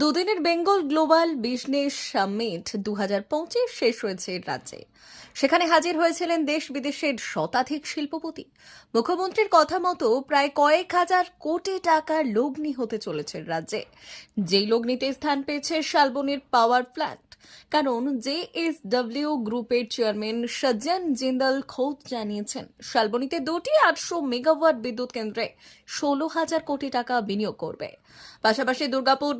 দুদিনের Bengal global business summit দু হাজার শেষ হয়েছে রাজ্যে। সেখানে হাজির হয়েছিলেন দেশ বিদেশের শতাধিক শিল্পপতি। মুখ্যমন্ত্রীর কথা মতো প্রায় কয়েক হাজার কোটি টাকার লগ্নি হতে চলেছে রাজ্যে। যেই লগ্নিতে স্থান পেয়েছে শালবনির পাওয়ার প্ল্যান্ট। কারণ জেএসডব্লিউ গ্রুপের চেয়ারম্যান সজ্জন জিন্দাল খোদ জানিয়েছেন, শালবনিতে দুটি আটশো মেগাওয়াট বিদ্যুৎ কেন্দ্রে ষোলো হাজার কোটি টাকা বিনিয়োগ করবে। পাশাপাশি দুর্গাপুর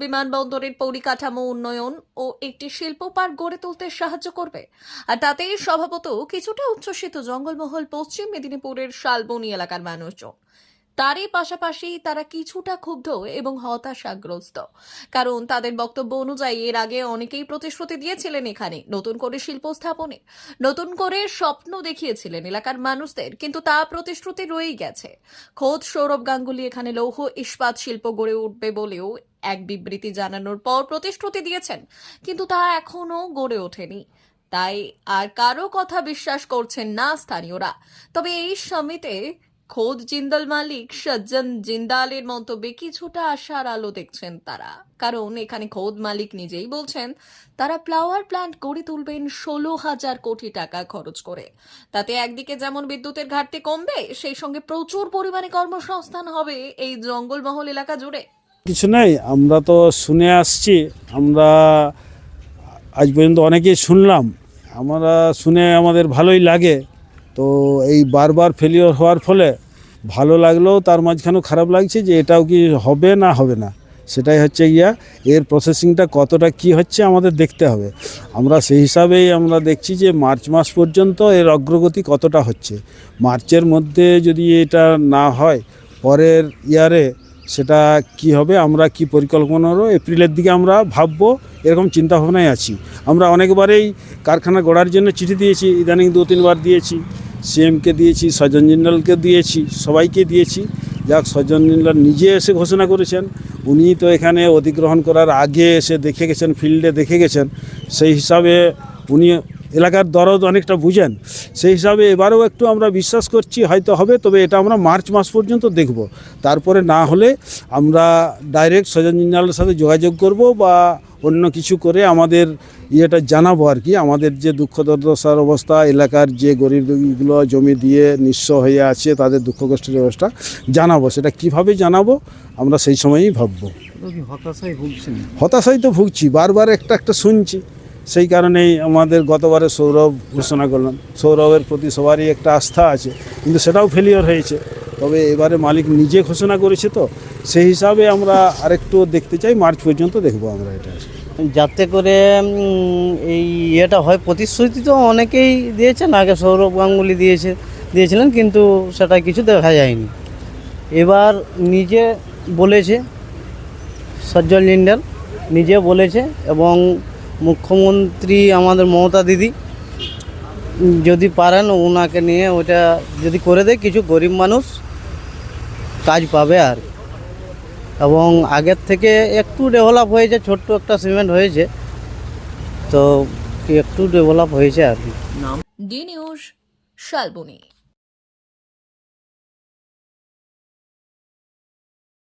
বিমানবন্দরের পরিকাঠামো উন্নয়ন ও একটি শিল্প পার্ক গড়ে তুলতে সাহায্য করবে। আর তাতে স্বভাবত কিছুটা উচ্ছ্বসিত জঙ্গলমহল পশ্চিম মেদিনীপুরের শালবনী এলাকার মানুষজন। তারই পাশাপাশি তারা কিছুটা ক্ষুব্ধ এবং হতাশাগ্রস্ত। কারণ তাদের বক্তব্য অনুযায়ী এর আগে অনেকেই প্রতিশ্রুতি দিয়েছিলেন এখানে নতুন করে শিল্প স্থাপনে। নতুন করে স্বপ্ন দেখিয়েছিলেন এলাকার মানুষদের, কিন্তু তা প্রতিশ্রুতি রয়েই গেছে। খোদ সৌরভ গাঙ্গুলি এখানে লৌহ ইস্পাত শিল্প গড়ে উঠবে বলেও এক বিবৃতি জানানোর পর প্রতিশ্রুতি দিয়েছেন, কিন্তু তা এখনও গড়ে ওঠেনি। তাই আর কারও কথা বিশ্বাস করছেন না স্থানীয়রা। তবে এই সমিতে খোদ জিন্দাল মালিক সজ্জন জিন্দালের মন্তব্যে কিছুটা আশার আলো দেখছেন তারা। কারণ এখানে খোদ মালিক নিজেই বলছেন, তারা ফ্লাওয়ার প্ল্যান্ট গড়ে তুলবেন ষোলো হাজার কোটি টাকা খরচ করে। তাতে একদিকে যেমন বিদ্যুতের ঘাটতি কমবে, সেই সঙ্গে প্রচুর পরিমাণে কর্মসংস্থান হবে এই জঙ্গলমহল এলাকা জুড়ে। কিছু নেই, আমরা তো শুনে আসছি, আমরা আজ পর্যন্ত অনেকেই শুনলাম, আমরা শুনে আমাদের ভালোই লাগে। তো এই বারবার ফেলিওর হওয়ার ফলে ভালো লাগলেও তার মাঝখানেও খারাপ লাগছে যে এটাও কি হবে না হবে না, সেটাই হচ্ছে গিয়া এর প্রসেসিংটা কতটা কি হচ্ছে আমাদের দেখতে হবে। আমরা সেই হিসাবেই আমরা দেখছি যে মার্চ মাস পর্যন্ত এর অগ্রগতি কতটা হচ্ছে। মার্চের মধ্যে যদি এটা না হয়, পরের ইয়ারে সেটা কি হবে, আমরা কি পরিকল্পনা করব, এপ্রিলের দিকে আমরা ভাববো, এরকম চিন্তাভাবনায় আছি। আমরা অনেকবারেই কারখানা গড়ার জন্য চিঠি দিয়েছি, ইদানিং দু তিনবার দিয়েছি। সিএমকে দিয়েছি সজন জিন্দালকে দিয়েছি, সবাইকে দিয়েছি। যাক সজন জিন্দাল নিজে এসে ঘোষণা করেছেন, উনি তো এখানে অধিগ্রহণ করার আগে এসে দেখে গেছেন, ফিল্ডে দেখে গেছেন, সেই হিসাবে উনি এলাকার দরদ অনেকটা বুঝেন। সেই হিসাবে এবারেও একটু আমরা বিশ্বাস করছি হয়তো হবে তবে এটা আমরা মার্চ মাস পর্যন্ত দেখব। তারপরে না হলে আমরা ডাইরেক্ট সজন জিন্দালের সাথে যোগাযোগ করব বা অন্য কিছু করে আমাদের ইয়েটা জানাব আর কি। আমাদের যে দুঃখ দুর্দশার অবস্থা এলাকার যে গরিবগুলো জমি দিয়ে নিঃস্ব হয়ে আছে তাদের দুঃখ কষ্টের অবস্থা জানাব। সেটা কীভাবে জানাব আমরা সেই সময়ই ভাববো। হতাশায় ভুগছেন? হতাশাই তো ভুগছি বারবার একটা একটা শুনছি। সেই কারণেই আমাদের গতবারে সৌরভ ঘোষণা করলাম। সৌরভের প্রতি সবারই একটা আস্থা আছে, কিন্তু সেটাও ফেলিওর হয়েছে। তবে এবারে মালিক নিজে ঘোষণা করেছে তো, সেই হিসাবে আমরা আরেকটু দেখতে চাই, মার্চ পর্যন্ত দেখব আমরা এটা। যাতে করে এই ইয়েটা হয়, প্রতিশ্রুতি তো অনেকেই দিয়েছেন, আগে সৌরভ গাঙ্গুলি দিয়েছে, দিয়েছিলেন, কিন্তু সেটা কিছু দেখা যায়নি। এবার নিজে বলেছে, সজ্জল জিন্ডাল নিজে বলেছে, এবং মুখ্যমন্ত্রী আমাদের মমতা দিদি, যদি পারেন ওনাকে নিয়ে ওটা যদি করে দেয়, কিছু গরিব মানুষ কাজ পাবে আর। এবং আগের থেকে একটু ডেভেলপ হয়েছে, ছোট্ট একটা সিমেন্ট হয়েছে, তো একটু ডেভেলপ হয়েছে আর কি ডি নিউজ শালবনী